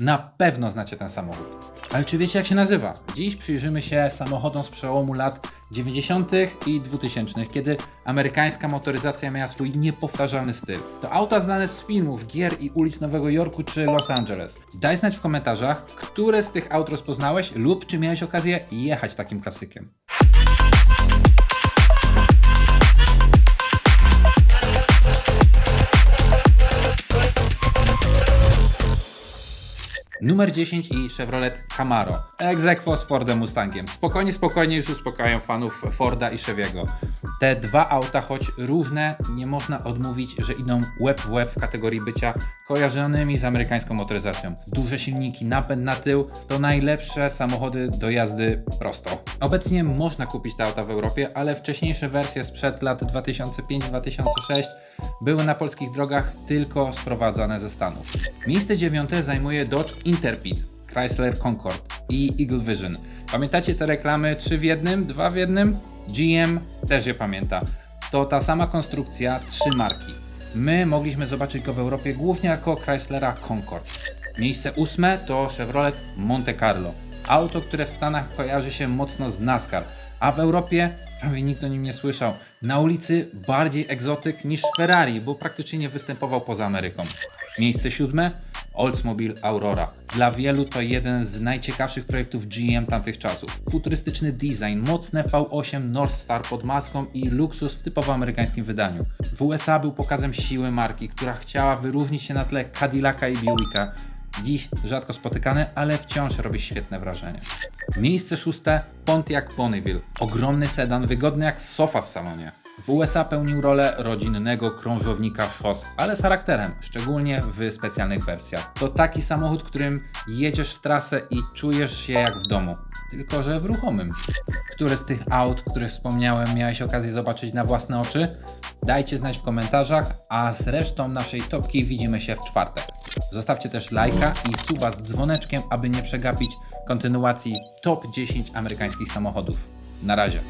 Na pewno znacie ten samochód. Ale czy wiecie jak się nazywa? Dziś przyjrzymy się samochodom z przełomu lat 90. i 2000, kiedy amerykańska motoryzacja miała swój niepowtarzalny styl. To auta znane z filmów, gier i ulic Nowego Jorku czy Los Angeles. Daj znać w komentarzach, które z tych aut rozpoznałeś lub czy miałeś okazję jechać takim klasykiem. Numer 10 i Chevrolet Camaro. Egzekwo z Fordem Mustangiem. Spokojnie, spokojnie już uspokajają fanów Forda i Chevy'ego. Te dwa auta, choć różne, nie można odmówić, że idą łeb w łeb w kategorii bycia kojarzonymi z amerykańską motoryzacją. Duże silniki, napęd na tył to najlepsze samochody do jazdy prosto. Obecnie można kupić te auta w Europie, ale wcześniejsze wersje sprzed lat 2005-2006 były na polskich drogach tylko sprowadzane ze Stanów. Miejsce dziewiąte zajmuje Dodge Interpid, Chrysler Concorde i Eagle Vision. Pamiętacie te reklamy 3 w jednym, 2 w jednym? GM też je pamięta. To ta sama konstrukcja, trzy marki. My mogliśmy zobaczyć go w Europie głównie jako Chryslera Concorde. Miejsce ósme to Chevrolet Monte Carlo. Auto, które w Stanach kojarzy się mocno z NASCAR, a w Europie prawie nikt o nim nie słyszał. Na ulicy bardziej egzotyk niż Ferrari, bo praktycznie nie występował poza Ameryką. Miejsce siódme Oldsmobile Aurora. Dla wielu to jeden z najciekawszych projektów GM tamtych czasów. Futurystyczny design, mocne V8 North Star pod maską i luksus w typowo amerykańskim wydaniu. W USA był pokazem siły marki, która chciała wyróżnić się na tle Cadillaca i Buicka. Dziś rzadko spotykane, ale wciąż robi świetne wrażenie. Miejsce szóste Pontiac Ponyville. Ogromny sedan, wygodny jak sofa w salonie. W USA pełnił rolę rodzinnego krążownika szos, ale z charakterem, szczególnie w specjalnych wersjach. To taki samochód, którym jedziesz w trasę i czujesz się jak w domu, tylko że w ruchomym. Które z tych aut, których wspomniałem, miałeś okazję zobaczyć na własne oczy? Dajcie znać w komentarzach, a z resztą naszej topki widzimy się w czwartek. Zostawcie też lajka i suba z dzwoneczkiem, aby nie przegapić kontynuacji top 10 amerykańskich samochodów. Na razie.